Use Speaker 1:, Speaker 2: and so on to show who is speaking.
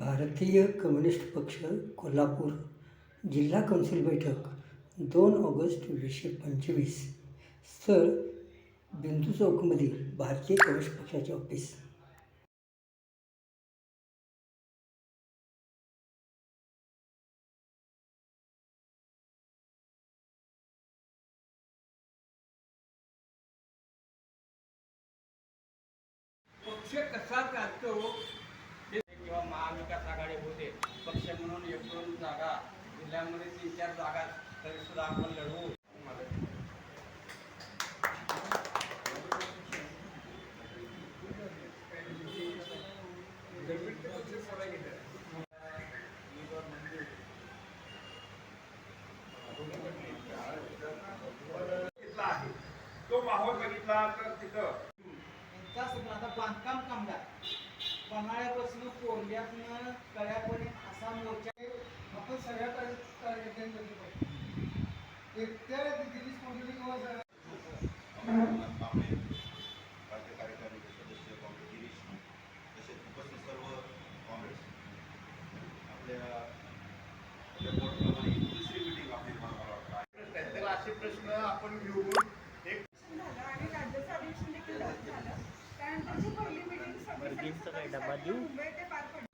Speaker 1: भारतीय कम्युनिस्ट पक्ष कोल्हापूर जिल्हा कौन्सिल बैठक दोन ऑगस्ट वीसशे पंचवीस. स्थळ बिंदू चौकमधील भारतीय कम्युनिस्ट पक्षाचे ऑफिस
Speaker 2: पक्ष कसा चालतो हे किंवा महाविकास आघाडी होते पक्ष म्हणून एक दोन जागा जिल्ह्यामध्ये तीन चार जागा तरी सुद्धा आपण लढवू.
Speaker 3: घेतला आहे. तो माहोल बघितला तर तिथं.
Speaker 4: सगळा आता बांधकाम कामगार पन्हाळ्यापासून कोल्ह्यातनं कळ्यापर्यंत असा मोर्चा
Speaker 5: सगळ्या कार्यकर्त्यांमध्ये एकट्या किंवा
Speaker 6: राज्य कार्यकारिणी सदस्य गिरीश तसेच उपस्थित सर्व काँग्रेस आपल्या आपल्या बोर्डप्रमाणे दुसरी मिटिंग आपली मला वाटतं.
Speaker 3: प्रश्न असे आपण घेऊन एक
Speaker 7: झालं. आणि राज्याचं अधिवेशन देखील झालं त्यानंतरची पहिली मीटिंग सप्टेंबर मुंबई येथे पार पडली.